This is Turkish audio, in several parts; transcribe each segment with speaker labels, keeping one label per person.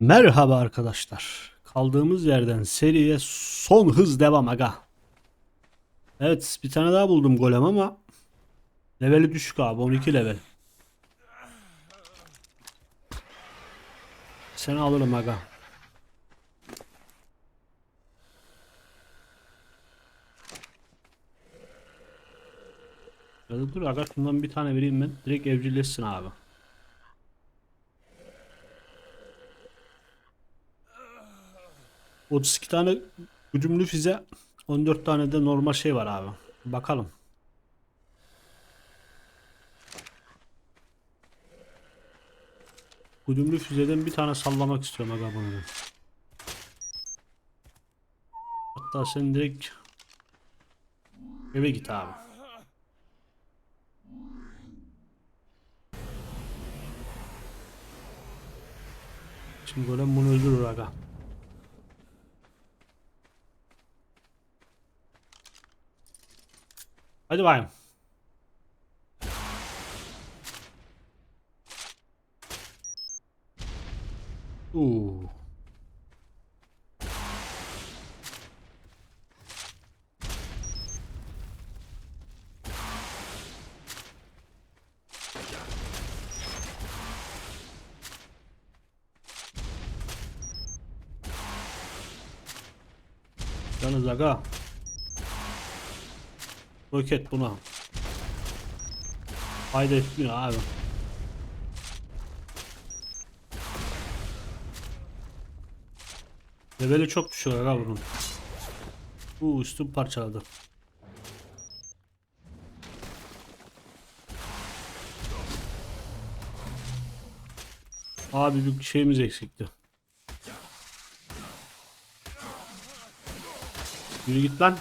Speaker 1: Merhaba arkadaşlar. Kaldığımız yerden seriye son hız devam aga. Evet bir tane daha buldum golem ama leveli düşük abi 12 level. Seni alırım aga. Ya dur aga şundan bir tane vereyim ben. Direkt evcilleşsin abi. Otuz iki tane güdümlü füze 14 tane de normal şey var abi. Bakalım. Güdümlü füzeden bir tane sallamak istiyorum aga bunu. Hatta sen direkt eve git abi. Şimdi golem bunu öldürür aga. Hadi bakayım. Oo. Yalnız aga. Roket buna. Fayda etmiyor abi. Leveli çok düşüyor aga bunun. Bu üstün parçaladı. Abi bir şeyimiz eksikti. Yürü git lan.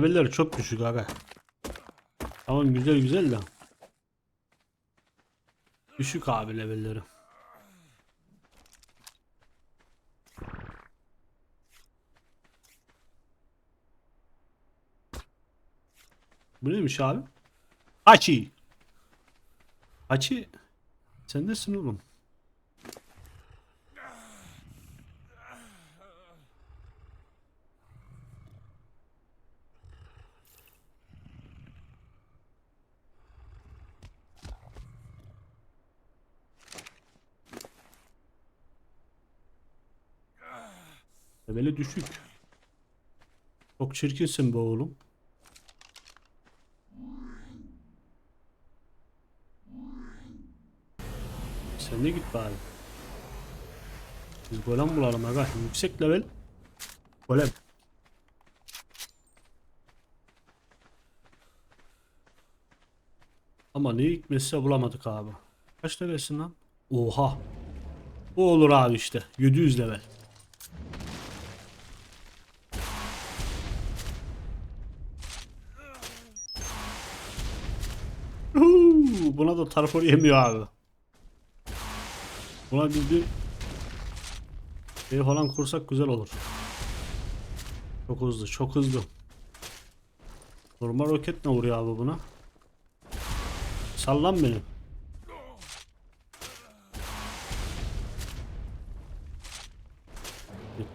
Speaker 1: Levelleri çok düşük aga. Tamam güzel güzel de. Düşük abi levelleri. Bu neymiş abi? Hachi. Hachi. Sen nesin oğlum? Leveli düşük. Çok çirkinsin be oğlum. Sen de git bari. Biz golem bulalım aga. Yüksek level. Golem. Ama ne hikmetse bulamadık abi. Kaç levelsin lan? Oha. Bu olur abi işte. 700 level. Buna da tarfor yemiyor abi. Buna biz bir şey falan kursak güzel olur. Çok hızlı, çok hızlı. Normal roket ne vuruyor abi buna? Sallan beni.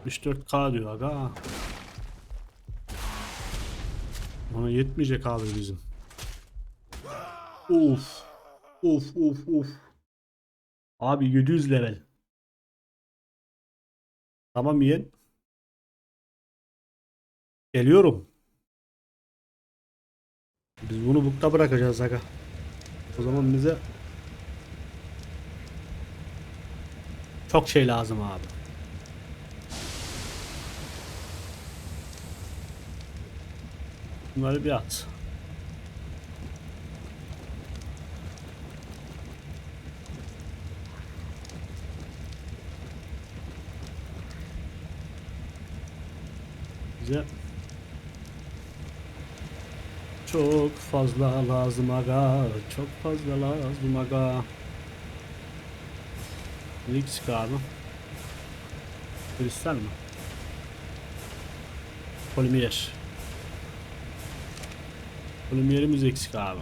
Speaker 1: ...74k diyor aga. Ona yetmeyecek abi bizim. Of. Of of of. Abi 700 level. Tamam yeğen. Geliyorum. Biz bunu bukta bırakacağız aga. O zaman bize çok şey lazım abi. Bunları bir at. Bize çok fazla lazım aga. Çok fazla lazım aga. Eksik abi? Kristal mi? Polimer. Polimerimiz eksik abi.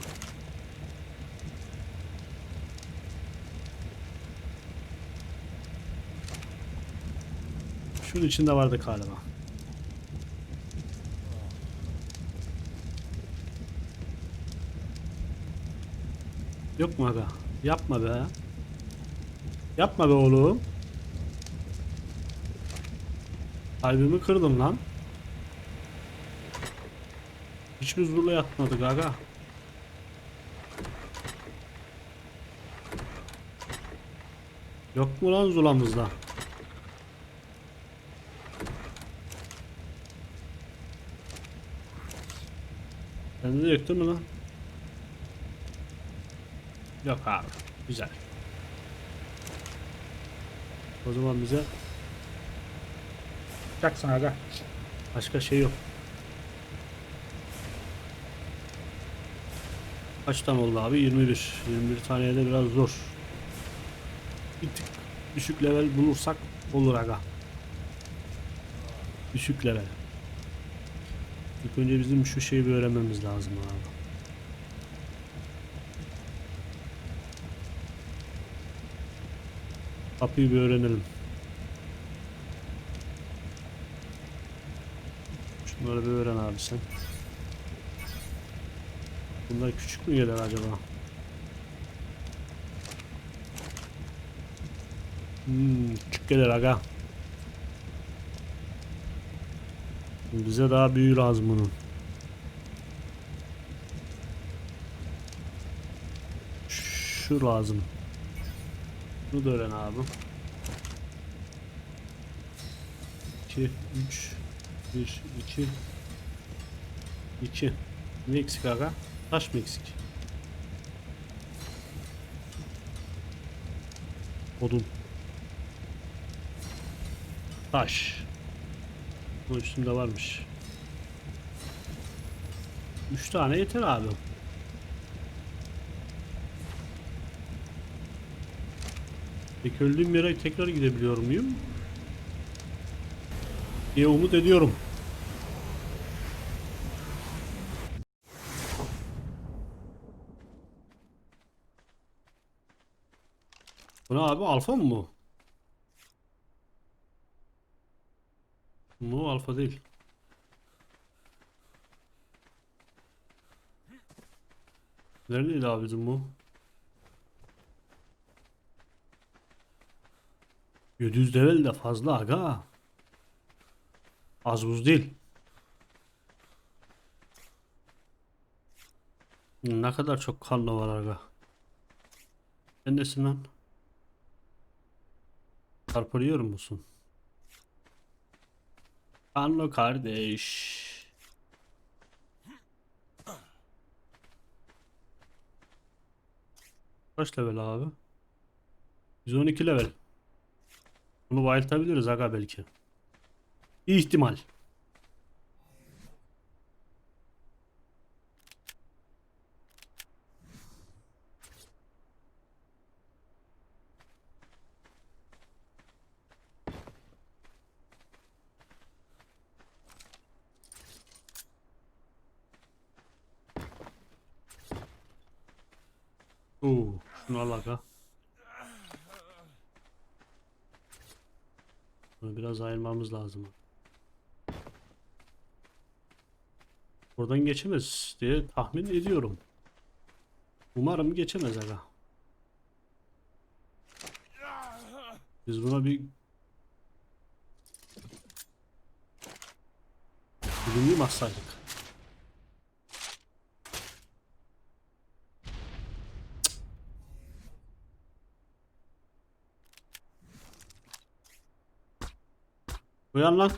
Speaker 1: Şunun içinde vardı galiba. Yok mu aga? Yapma be. Yapma be oğlum. Kalbimi kırdın lan. Hiç mi zula yatmadık aga? Yok mu lan zulamızda? Sende de yok değil mi lan? Yok abi. Güzel. O zaman bize Jackson aga. Başka şey yok. Kaç tane oldu abi? 21. 21 taneye de biraz zor. Bir tık düşük level bulursak olur aga. Düşük level. İlk önce bizim şu şeyi bir öğrenmemiz lazım abi. Kapıyı bir öğrenelim. Şunları bir öğren abi sen. Bunlar küçük mü gelir acaba? Hmm, küçük gelir aga. Bize daha büyüğü lazım bunun. Şu lazım. Bunu da öğren abi. 2, 3, 1, 2, 2. Ne eksik aga? Taş mı eksik? Odun. Taş. Bu üstünde varmış. 3 tane yeter abi. Peki öldüğüm yere tekrar gidebiliyor muyum? diye umut ediyorum. Bu ne abi alfa mı bu? Bu alfa değil. Neredeydi abi bizim bu? 700 level de fazla aga. Az buz değil. Ne kadar çok kanlı var aga. Sen nesin lan? Çarpılıyor musun? Kanlı kardeş. Kaç level abi? 112 level. Bunu bayıltabiliriz aga belki. İhtimal. Oo, şunu al aga. Bunu biraz ayırmamız lazım. Buradan geçemez diye tahmin ediyorum. Umarım geçemez aga. Biz buna bir Bugün mi Uyan lan.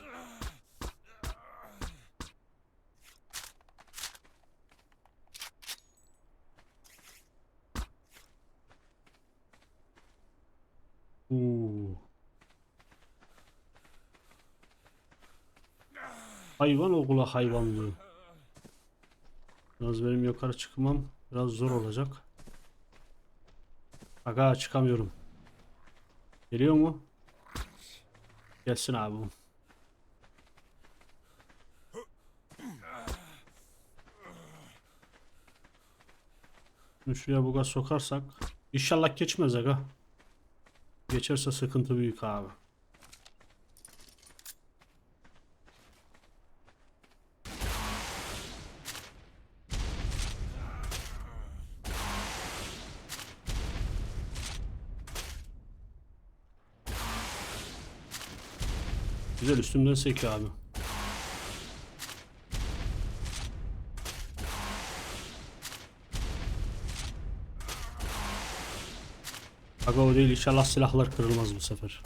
Speaker 1: Oo. Hayvan okula hayvanlığı. Biraz benim yukarı çıkmam biraz zor olacak. Aga çıkamıyorum. Geliyor mu? Gelsin abi. Şunu şuraya buga sokarsak. İnşallah geçmez aga. Geçerse sıkıntı büyük abi. Güzel üstümden sekiyor abi. Aga o değil inşallah silahlar kırılmaz bu sefer.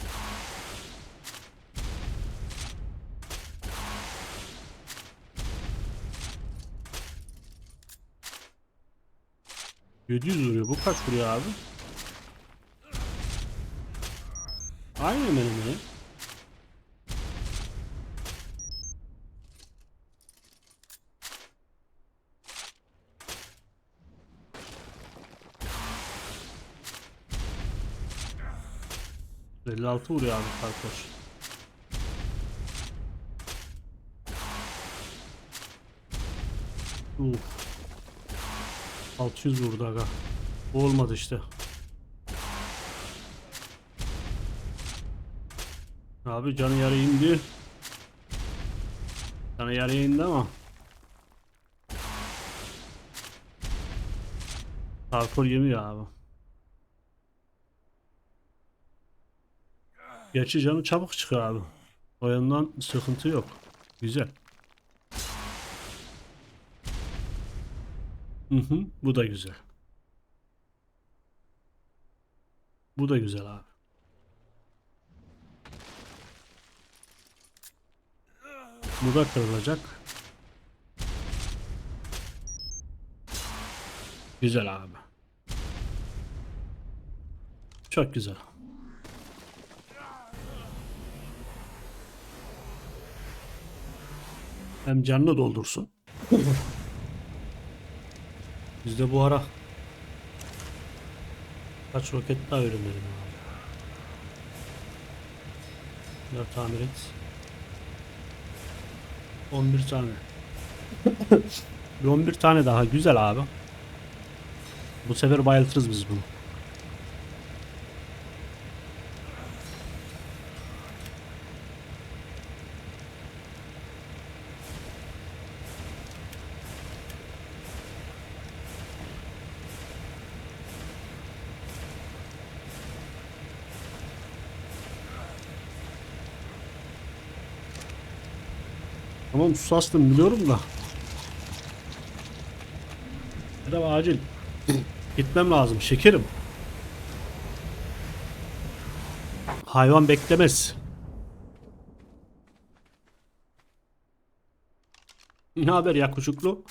Speaker 1: ...700 vuruyor. Bu kaç vuruyor abi? Aynı hemen hemen ...56 vuruyor abi Karkoş. Uf. 600 vurdu aga. Bu Olmadı işte. Abi canı yarı indi. Canı yarıya indi ama. Parkur yemiyor abi. Gerçi canı çabuk çıkıyor abi. O yandan sıkıntı yok. Güzel. Hı hı, bu da güzel. Bu da güzel abi. Bu da kırılacak. Güzel abi. Çok güzel. Hem canını doldursun. Biz de bu ara kaç roket daha öğrenelim abi. Bunları tamir et. 11 tane. Bir 11 tane daha güzel abi. Bu sefer bayıltırız biz bunu. Tamam susastım biliyorum da. Merhaba acil. Gitmem lazım şekerim. Hayvan beklemez. Ne haber yakuşuklu?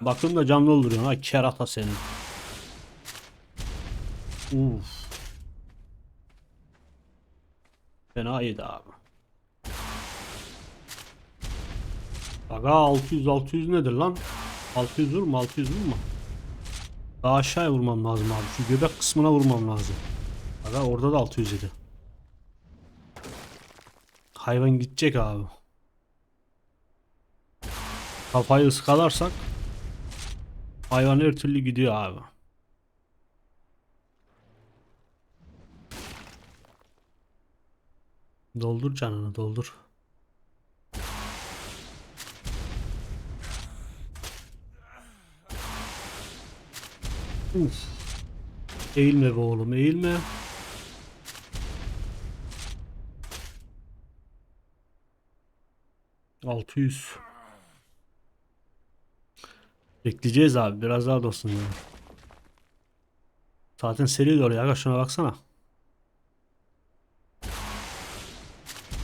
Speaker 1: Bakın da canlı öldürüyor ha kerata senin. Uf. Fena yedi abi. Aga 600 600 nedir lan? 600 vurma 600 vurma. Daha aşağıya vurmam lazım abi. Şu göbek kısmına vurmam lazım. Aga orada da 607. Hayvan gidecek abi. Kafayı ıskalarsak hayvan her türlü gidiyor abi. Doldur canını doldur. Uf. Eğilme be oğlum eğilme. Altı yüz. Bekleyeceğiz abi biraz daha dostum ya. Zaten seri dolu ya şuna baksana.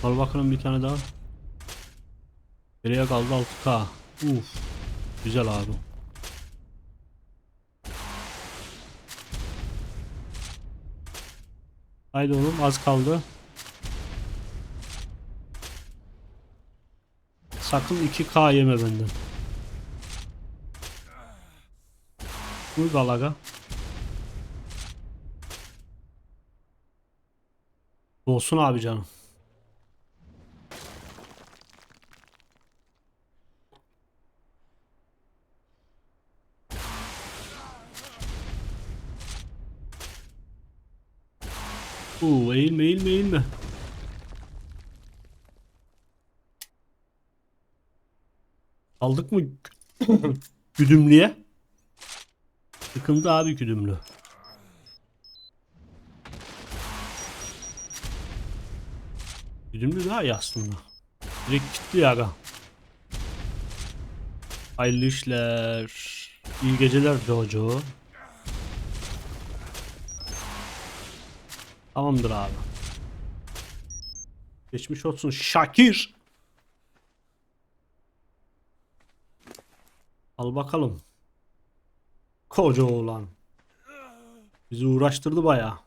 Speaker 1: Al bakalım bir tane daha. Geriye kaldı 6K. Uf. Güzel abi. Haydi oğlum az kaldı. Sakın 2K yeme benden. Buyur balaga. Olsun abi canım. Oo, eğilme. Aldık mı güdümlüye? Sıkıntı abi güdümlü. Güdümlü daha iyi aslında. Direkt gitti aga. Hayırlı işler. İyi geceler Jojo. Tamamdır abi. Geçmiş olsun Şakir. Al bakalım. Koca oğlan. Bizi uğraştırdı bayağı.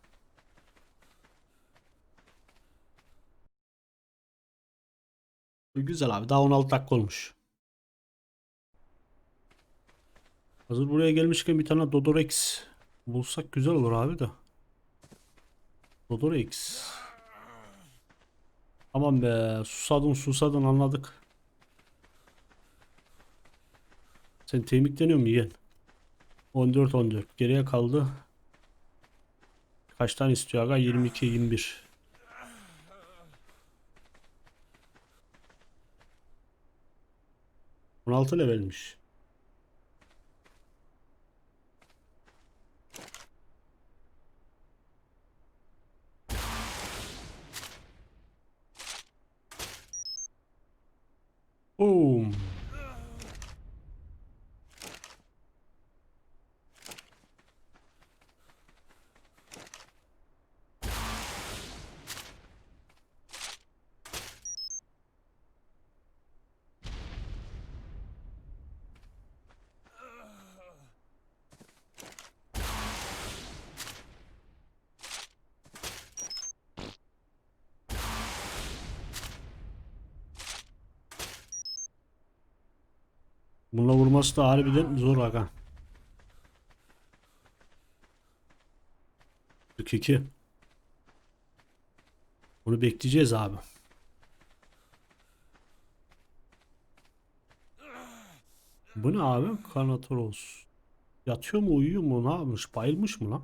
Speaker 1: Güzel abi. Daha 16 dakika olmuş. Hazır buraya gelmişken bir tane Dodorex bulsak güzel olur abi de. Dodorex. Tamam be. Susadın susadın anladık. Sen temikleniyor mu yeğen? 14 14. Geriye kaldı. Kaç tane istiyor aga? 22 21. On altı levelmiş. Boom. Bununla vurması da harbiden zor aga. 42. Bunu bekleyeceğiz abi. Bu ne abi? Karnatoros. Yatıyor mu uyuyor mu ne yapmış? Bayılmış mı lan?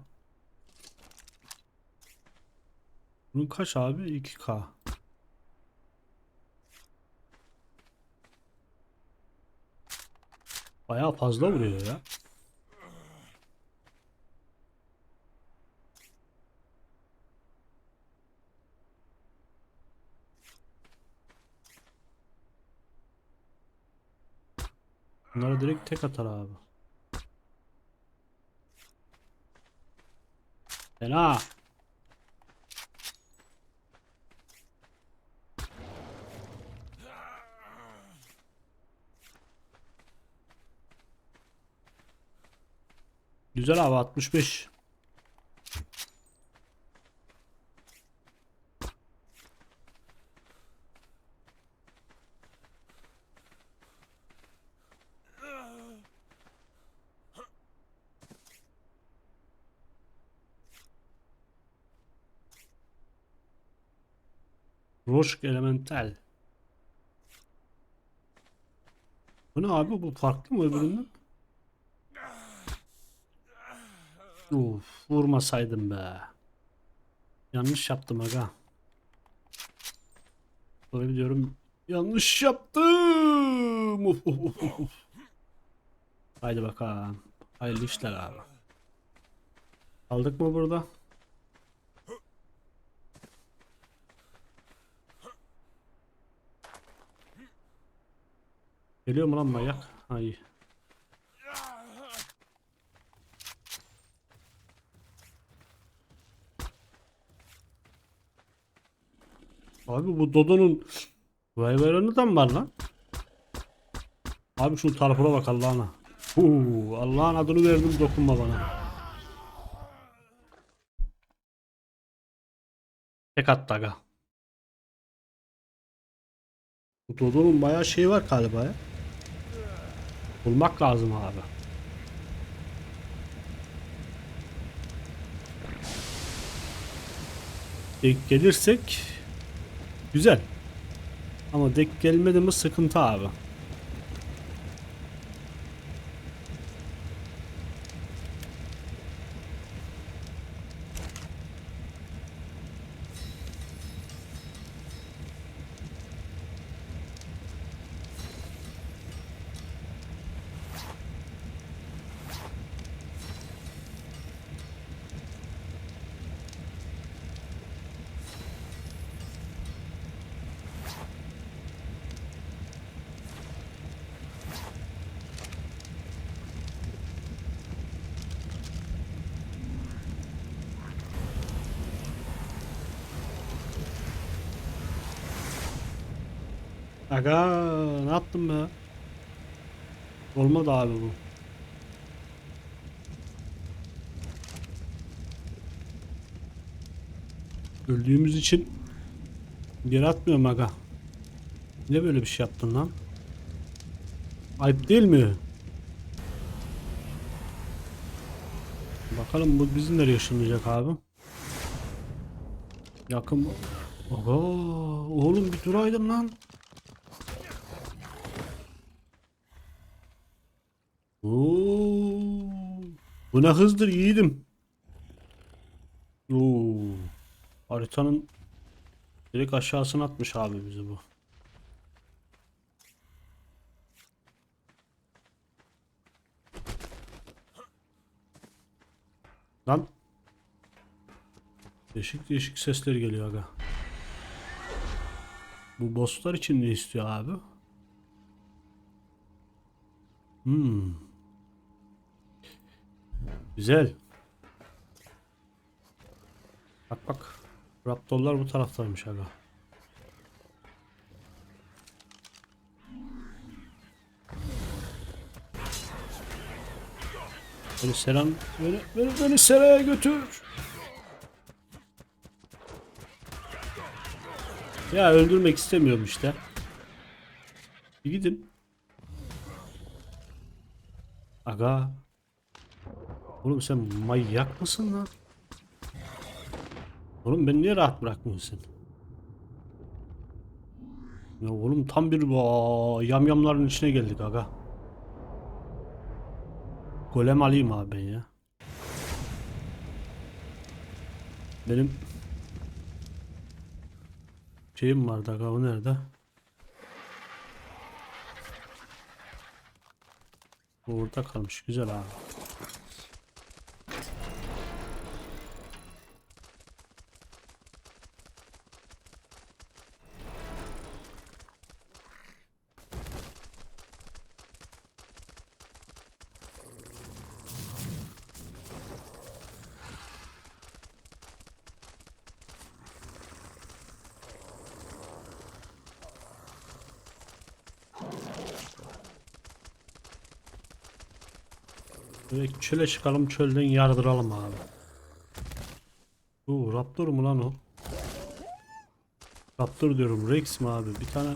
Speaker 1: Bunun kaç abi? 2K. Bayağı fazla vuruyor ya. Bunlara direkt tek atar abi. Fena. Güzel abi 65. Roşk Elemental. Bu ne abi bu farklı mı öbüründen? Uf, vurmasaydım be. Yanlış yaptım aga. Böyle diyorum. Yanlış yaptım. Uf, uf, uf. Haydi bakalım. Hayırlı işler abi. Aldık mı burada? Geliyor mu lan manyak? Hayır. Abi bu Dodo'nun Wyvern'ı da mı var lan? Abi şu tarafına bak Allah'ına. Allah'ın adını verdim dokunma bana. Tek attı aga. Bu Dodo'nun bayağı şeyi var galiba ya. Bulmak lazım abi. Denk gelirsek güzel. Ama denk gelmedi mi sıkıntı abi. Aga ne yaptım be? Olmadı abi bu. Öldüğümüz için geri atmıyorum aga. Ne böyle bir şey yaptın lan? Ayıp değil mi? Bakalım bu bizi nereye ışınlayacak abi? Yakın mı? Aga, oğlum bir duraydın lan. Bu ne hızdır yiğidim. Oo, haritanın direkt aşağısına atmış abi bizi bu. Lan. Değişik değişik sesler geliyor aga. Bu bosslar için ne istiyor abi? Hmm. Güzel. Bak bak. Raptorlar bu taraftaymış aga. Beni Seren, beni, beni, beni Sera'ya götür. Ya öldürmek istemiyorum işte. Bir gidin. Aga. Oğlum sen manyak mısın lan? Oğlum beni niye rahat bırakmıyorsun? Ya oğlum tam bir bu yamyamların içine geldik aga. Golem alayım abi ben ya. Benim şeyim vardı aga o nerede? Bu Burada kalmış güzel abi. Böyle çöle çıkalım çölden yardıralım abi. Bu Raptor mu lan o? Raptor diyorum Rex mi abi? Bir tane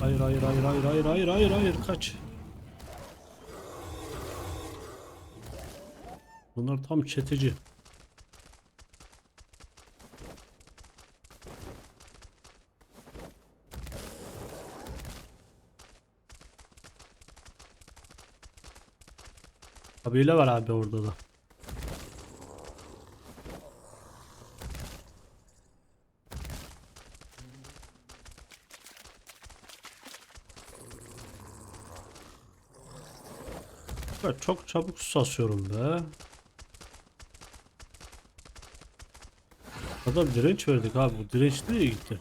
Speaker 1: Hayır hayır hayır hayır hayır hayır hayır hayır kaç. Bunlar tam çeteci. Kabile var abi orada da. Ya çok çabuk susasıyorum be. Adam direnç verdik abi. Bu direnç nereye gitti?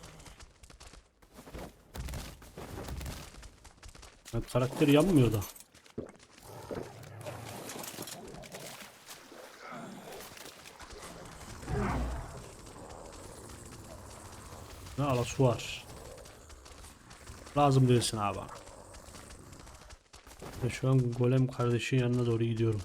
Speaker 1: Ya karakter yanmıyor da. Su var. Lazım değilsin abi. Ben şu an golem kardeşin yanına doğru gidiyorum.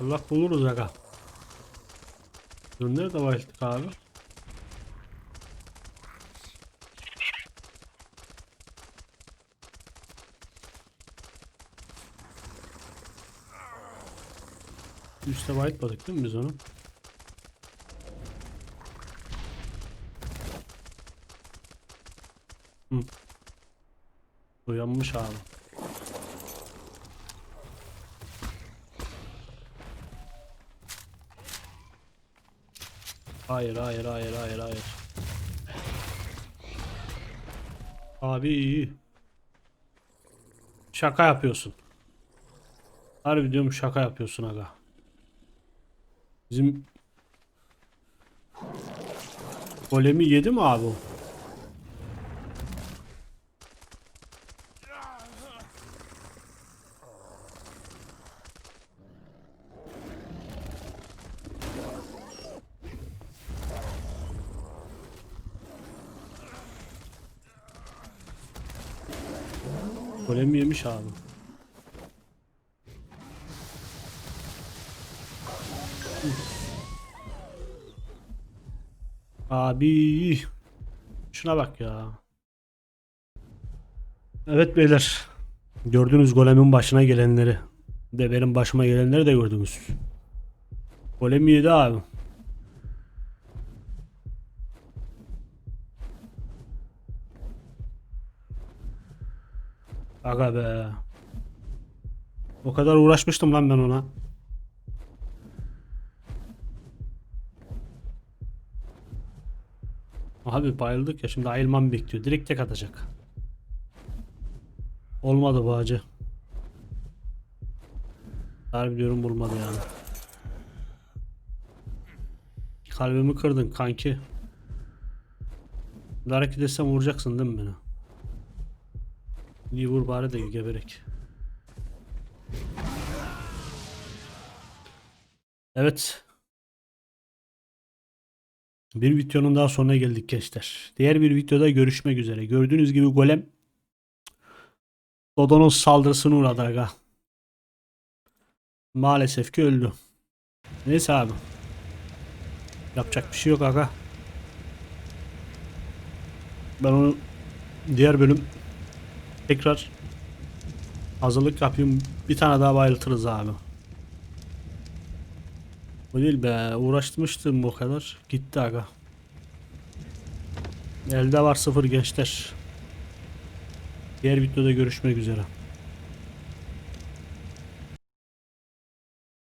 Speaker 1: İnşallah buluruz aga. Dur nerede başlık abi? Üste bayıtmadık değil mi biz onu? Hı. Uyanmış abi. Hayır hayır hayır hayır hayır. Abi Şaka yapıyorsun. Harbi diyorum şaka yapıyorsun aga. Bizim Golemi yedi mi abi o? Yemiş abi. Abi şuna bak ya. Evet beyler. Gördünüz golemin başına gelenleri. De benim başıma gelenleri de gördünüz. Golem yedi abi. Aga be. O kadar uğraşmıştım lan ben ona. Abi bayıldık ya şimdi ayılmam bekliyor. Direkt tek atacak. Olmadı bu acı. Harbi diyorum bulmadı yani. Kalbimi kırdın kanki. Bir hareket etsem vuracaksın değil mi beni? İyi vur bari de geberek. Evet. Bir videonun daha sonuna geldik gençler. Diğer bir videoda görüşmek üzere. Gördüğünüz gibi golem Dodo'nun saldırısına uğradı aga. Maalesef ki öldü. Neyse abi. Yapacak bir şey yok aga. Ben onu diğer bölüm tekrar hazırlık yapayım. Bir tane daha bayıltırız abi. Bu değil be. Uğraşmıştım bu kadar. Gitti aga. Elde var sıfır gençler. Diğer videoda görüşmek üzere.